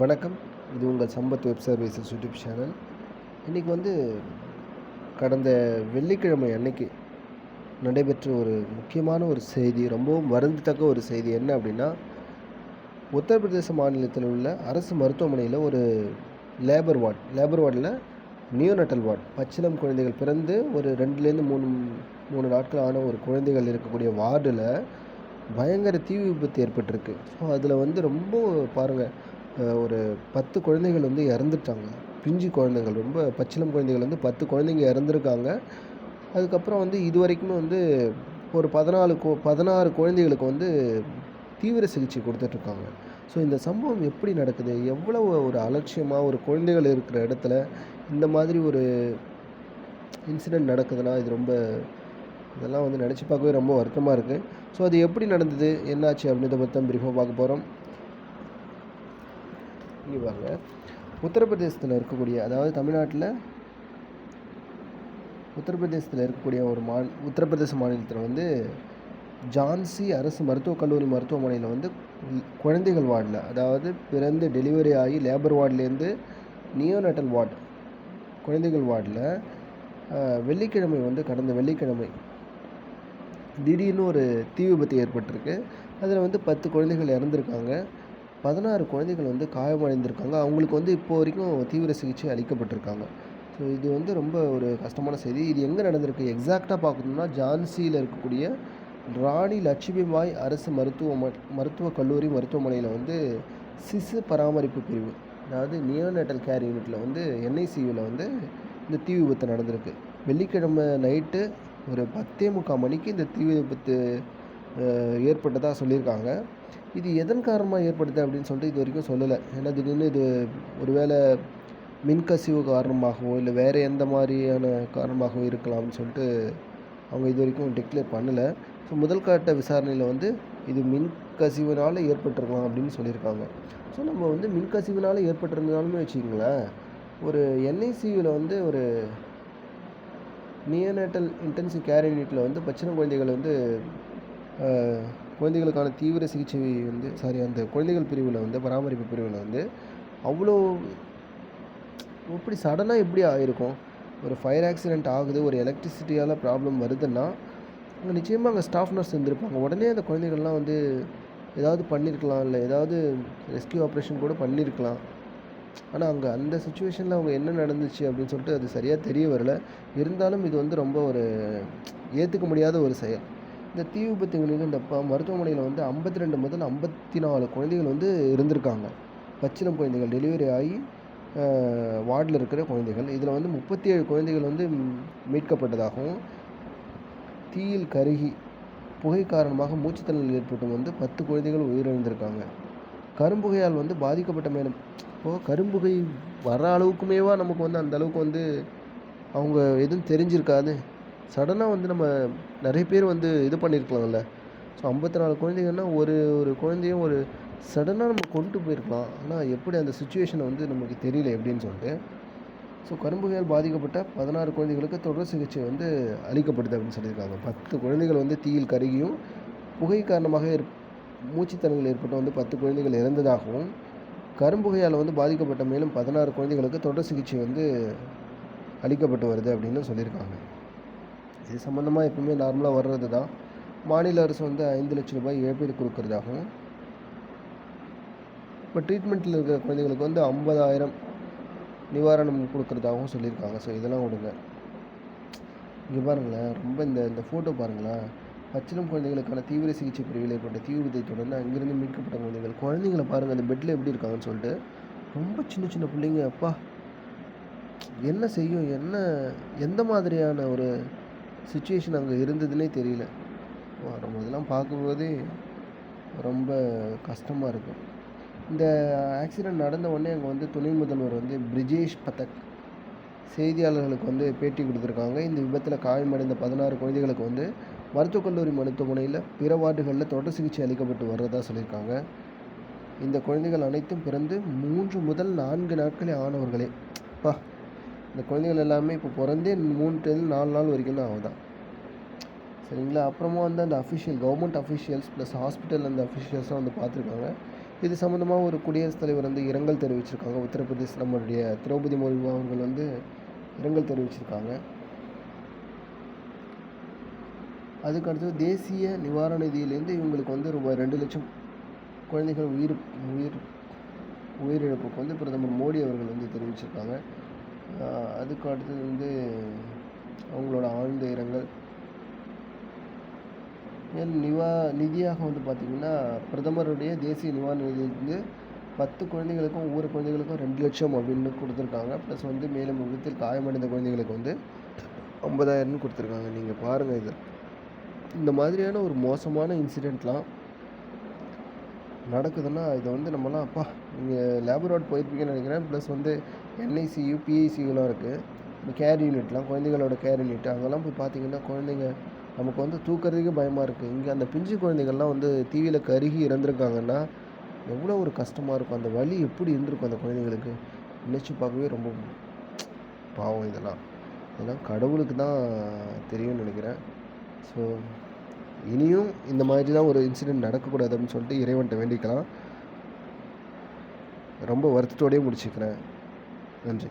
வணக்கம். இது உங்கள் Sampath web services YouTube channel இன்றைக்கி வந்து கடந்த வெள்ளிக்கிழமை அன்னைக்கு நடைபெற்ற ஒரு முக்கியமான ஒரு செய்தி ரொம்பவும் வருந்தத்தக்க ஒரு செய்தி என்ன அப்படின்னா உத்தரப்பிரதேச மாநிலத்தில் உள்ள அரசு மருத்துவமனையில் ஒரு லேபர் வார்டு லேபர் வார்டில் நியோநட்டல் வார்டு பச்சிளம் குழந்தைகள் பிறந்து ஒரு ரெண்டுலேருந்து மூணு மூணு நாட்கள் ஆன ஒரு குழந்தைகள் இருக்கக்கூடிய வார்டில் பயங்கர தீ விபத்து ஏற்பட்டிருக்கு. ஸோ அதில் வந்து ரொம்ப பாருங்கள் ஒரு பத்து குழந்தைகள் வந்து இறந்துட்டாங்க. பிஞ்சு குழந்தைகள் ரொம்ப பச்சிளம் குழந்தைகள் வந்து பத்து குழந்தைங்க இறந்துருக்காங்க. அதுக்கப்புறம் வந்து இது வரைக்குமே வந்து ஒரு பதினாலு கு பதினாறு குழந்தைகளுக்கு வந்து தீவிர சிகிச்சை கொடுத்துட்ருக்காங்க. ஸோ இந்த சம்பவம் எப்படி நடக்குது? எவ்வளவு ஒரு அலட்சியமாக ஒரு குழந்தைகள் இருக்கிற இடத்துல இந்த மாதிரி ஒரு இன்சிடெண்ட் நடக்குதுன்னா இது ரொம்ப இதெல்லாம் வந்து நினச்சி பார்க்கவே ரொம்ப வருத்தமாக இருக்குது ஸோ அது எப்படி நடந்தது? என்னாச்சு அப்படின்றத பற்றி தான் பிரீஃபாக பார்க்க போகிறோம் இங்கே உத்தரப்பிரதேசத்தில் இருக்கக்கூடிய அதாவது தமிழ்நாட்டில் உத்தரப்பிரதேசத்தில் இருக்கக்கூடிய ஒரு மா உத்தரப்பிரதேச மாநிலத்தில் வந்து ஜான்சி அரசு மருத்துவக் கல்லூரி மருத்துவமனையில் வந்து குழந்தைகள் வார்டில் அதாவது பிறந்து டெலிவரி ஆகி லேபர் வார்டுலேருந்து நியோநட்டல் வார்டு குழந்தைகள் வார்டில் வெள்ளிக்கிழமை வந்து கடந்த வெள்ளிக்கிழமை திடீர்னு ஒரு தீ விபத்து ஏற்பட்டிருக்கு. அதில் வந்து பத்து குழந்தைகள் இறந்துருக்காங்க. பதினாறு குழந்தைகள் வந்து காயமடைந்திருக்காங்க. அவங்களுக்கு வந்து இப்போ வரைக்கும் தீவிர சிகிச்சை அளிக்கப்பட்டிருக்காங்க. ஸோ இது வந்து ரொம்ப ஒரு கஷ்டமான செய்தி. இது எங்கே நடந்திருக்கு? எக்ஸாக்டாக பார்க்கணும்னா ஜான்சியில் இருக்கக்கூடிய ராணி லட்சுமிபாய் அரசு மருத்துவ மருத்துவக் கல்லூரி மருத்துவமனையில் வந்து சிசு பராமரிப்பு பிரிவு அதாவது நியோநேட்டல் கேர் யூனிட்டில் வந்து என்ஐசியூவில் வந்து இந்த தீ விபத்து நடந்திருக்கு. வெள்ளிக்கிழமை நைட்டு ஒரு பத்தே முக்கால் மணிக்கு இந்த தீ விபத்து ஏற்பட்டதாக சொல்லியிருக்காங்க. இது எதன் காரணமாக ஏற்படுது அப்படின்னு சொல்லிட்டு இது வரைக்கும் சொல்லலை. ஏன்னா திடீர்னு இது ஒருவேளை மின்கசிவு காரணமாகவோ இல்லை வேறு எந்த மாதிரியான காரணமாகவோ இருக்கலாம்னு சொல்லிட்டு அவங்க இது வரைக்கும் டிக்ளேர் பண்ணலை. ஸோ முதல் கட்ட விசாரணையில் வந்து இது மின்கசிவினால் ஏற்பட்டிருக்கலாம் அப்படின்னு சொல்லியிருக்காங்க. ஸோ நம்ம வந்து மின்கசிவினால் ஏற்பட்டிருந்தாலுமே வச்சுக்கிங்களேன் ஒரு என்ஐசியூவில் வந்து ஒரு நியோநேட்டல் இன்டென்சிவ் கேர் யூனிட்டில் வந்து பச்சின குழந்தைகள் வந்து குழந்தைகளுக்கான தீவிர சிகிச்சை வந்து சாரி அந்த குழந்தைகள் பிரிவில் வந்து பராமரிப்பு பிரிவில் வந்து அவ்வளோ எப்படி சடனாக எப்படி ஆகிருக்கும் ஒரு ஃபயர் ஆக்சிடெண்ட் ஆகுது ஒரு எலக்ட்ரிசிட்டியால் ப்ராப்ளம் வருதுன்னா அங்கே நிச்சயமாக அங்கே ஸ்டாஃப் நர்ஸ் இருந்திருப்பாங்க. உடனே அந்த குழந்தைகள்லாம் வந்து ஏதாவது பண்ணியிருக்கலாம் இல்லை ஏதாவது ரெஸ்கியூ ஆப்ரேஷன் கூட பண்ணியிருக்கலாம் ஆனால் அங்கே அந்த சுச்சுவேஷனில் அவங்க என்ன நடந்துச்சு அப்படின்னு சொல்லிட்டு அது சரியாக தெரிய வரல. இருந்தாலும் இது வந்து ரொம்ப ஒரு ஏற்றுக்க முடியாத ஒரு செயல். இந்த தீ விபத்துகளிலும் இந்த ப மருத்துவமனையில் வந்து ஐம்பத்தி ரெண்டு முதல் ஐம்பத்தி நாலு குழந்தைகள் வந்து இருந்திருக்காங்க. பச்சிளம் குழந்தைகள் டெலிவரி ஆகி வார்டில் இருக்கிற குழந்தைகள். இதில் வந்து முப்பத்தி ஏழு குழந்தைகள் வந்து மீட்கப்பட்டதாகவும் தீயில் கருகி புகை காரணமாக மூச்சுத்திணறல் ஏற்பட்டு வந்து பத்து குழந்தைகள் உயிரிழந்திருக்காங்க. கரும்புகையால் வந்து பாதிக்கப்பட்ட மேலும் இப்போது கரும்புகை வர அளவுக்குமேவா நமக்கு வந்து அந்த அளவுக்கு வந்து அவங்க எதுவும் தெரிஞ்சிருக்காது. சடனாக வந்து நம்ம நிறைய பேர் வந்து இது பண்ணியிருக்கலாம்ல. ஸோ ஐம்பத்தி நாலு குழந்தைகள்னா ஒரு ஒரு குழந்தையும் ஒரு சடனாக நம்ம கொண்டு போயிருக்கலாம். ஆனால் எப்படி அந்த சுச்சுவேஷனை வந்து நமக்கு தெரியல எப்படின்னு சொல்லிட்டு. ஸோ கரும்புகையால் பாதிக்கப்பட்ட பதினாறு குழந்தைகளுக்கு தொடர் சிகிச்சை வந்து அளிக்கப்படுது அப்படின்னு சொல்லியிருக்காங்க. பத்து குழந்தைகள் வந்து தீயில் கருகியும் புகை காரணமாக ஏற் மூச்சுத்திணறல் ஏற்பட்டு வந்து பத்து குழந்தைகள் இறந்ததாகவும் கரும்புகையால் வந்து பாதிக்கப்பட்ட மேலும் பதினாறு குழந்தைகளுக்கு தொடர் சிகிச்சை வந்து அளிக்கப்பட்டு வருது அப்படின்னு சொல்லியிருக்காங்க. இது சம்மந்தமாக எப்பவுமே நார்மலாக வர்றது தான் மாநில அரசு வந்து ஐந்து லட்சம் ரூபாய் இழப்பீடு கொடுக்கறதாகவும் இப்போ ட்ரீட்மெண்ட்டில் இருக்கிற குழந்தைங்களுக்கு வந்து ஐம்பதாயிரம் நிவாரணம் கொடுக்குறதாகவும் சொல்லியிருக்காங்க. ஸோ இதெல்லாம் விடுங்க. இங்கே பாருங்களேன் ரொம்ப இந்த இந்த ஃபோட்டோ பாருங்களேன். பச்சிளம் குழந்தைகளுக்கான தீவிர சிகிச்சை பிரிவில் ஏற்பட்ட தீ விபத்தை தொடர்ந்து அங்கிருந்து மீட்கப்பட்ட குழந்தைகள். குழந்தைங்களை பாருங்கள் அந்த பெட்டில் எப்படி இருக்காங்கன்னு சொல்லிட்டு ரொம்ப சின்ன சின்ன பிள்ளைங்க அப்பா. என்ன செய்யும் என்ன எந்த மாதிரியான ஒரு சுச்சுவேஷன் அங்கே இருந்ததுன்னே தெரியல. வரும்போதெல்லாம் இதெல்லாம் பார்க்கும்போதே ரொம்ப கஷ்டமாக இருக்கும் இந்த ஆக்சிடெண்ட் நடந்த உடனே அங்கே வந்து துணை முதல்வர் வந்து பிரிஜேஷ் பதக் செய்தியாளர்களுக்கு வந்து பேட்டி கொடுத்துருக்காங்க. இந்த விபத்தில் காயமடைந்த பதினாறு குழந்தைகளுக்கு வந்து மருத்துவக் கல்லூரி மருத்துவமனையில் பிற வார்டுகளில் தொடர் சிகிச்சை அளிக்கப்பட்டு வர்றதா சொல்லியிருக்காங்க. இந்த குழந்தைகள் அனைத்தும் பிறந்து மூன்று முதல் நான்கு நாட்களே ஆனவர்களே. அப்பா இந்த குழந்தைகள் எல்லாமே இப்போ பிறந்தே மூணுலேருந்து நாலு நாள் வரைக்கும் தான் ஆகுதான். சரிங்களா? அப்புறமா வந்து அந்த official government officials plus hospital அந்த அஃபிஷியல்ஸ்லாம் வந்து பார்த்துருக்காங்க. இது சம்மந்தமாக ஒரு குடியரசுத் தலைவர் வந்து இரங்கல் தெரிவிச்சிருக்காங்க. உத்தரப்பிரதேஷ் நம்மளுடைய திரௌபதி முர்மு அவர்கள் வந்து இரங்கல் தெரிவிச்சிருக்காங்க. அதுக்கு அடுத்தது தேசிய நிவாரண நிதியிலேருந்து இவங்களுக்கு வந்து ரூபாய் ரெண்டு லட்சம் குழந்தைகள் உயிர் உயிர் உயிரிழப்புக்கு வந்து பிரதமர் மோடி அவர்கள் வந்து தெரிவிச்சிருக்காங்க. அதுக்கு அடுத்தது வந்து அவங்களோட ஆழ்ந்த இரங்கல். மேலும் நிவா நிதியாக வந்து பார்த்திங்கன்னா பிரதமருடைய தேசிய நிவாரண நிதியிலிருந்து பத்து குழந்தைகளுக்கும் ஒவ்வொரு குழந்தைகளுக்கும் ரெண்டு லட்சம் அப்படின்னு கொடுத்துருக்காங்க. ப்ளஸ் வந்து மேலும் விபத்தில் காயமடைந்த குழந்தைகளுக்கு வந்து ஐம்பதாயிரம்னு கொடுத்துருக்காங்க. நீங்கள் பாருங்கள் இது. இந்த மாதிரியான ஒரு மோசமான இன்சிடெண்ட்லாம் நடக்குதுன்னா இதை வந்து நம்மலாம் அப்பா நீங்கள் லேபர் போயிருப்பீங்கன்னு நினைக்கிறேன். ப்ளஸ் வந்து என்ஐசியு பிஐசியூலாம் இருக்குது இந்த கேர் யூனிட்லாம் குழந்தைகளோட கேர் யூனிட் அங்கெல்லாம் போய் பார்த்தீங்கன்னா குழந்தைங்க நமக்கு வந்து தூக்கிறதுக்கே பயமாக இருக்குது இங்கே அந்த பிஞ்சு குழந்தைகள்லாம் வந்து டிவியில் கருகி இறந்துருக்காங்கன்னா எவ்வளோ ஒரு கஷ்டமாக இருக்கும். அந்த வலி எப்படி இருந்திருக்கும் அந்த குழந்தைங்களுக்கு நினச்சி பார்க்கவே ரொம்ப பாவம் இதெல்லாம். இதெல்லாம் கடவுளுக்கு தான் தெரியும்னு நினைக்கிறேன். ஸோ இனியும் இந்த மாதிரிலாம் ஒரு இன்சிடெண்ட் நடக்கக்கூடாது அப்படின்னு சொல்லிட்டு இறைவன்கிட்ட வேண்டிக்கலாம். ரொம்ப வருத்தத்தோடயே முடிச்சுக்கிறேன். நன்றி.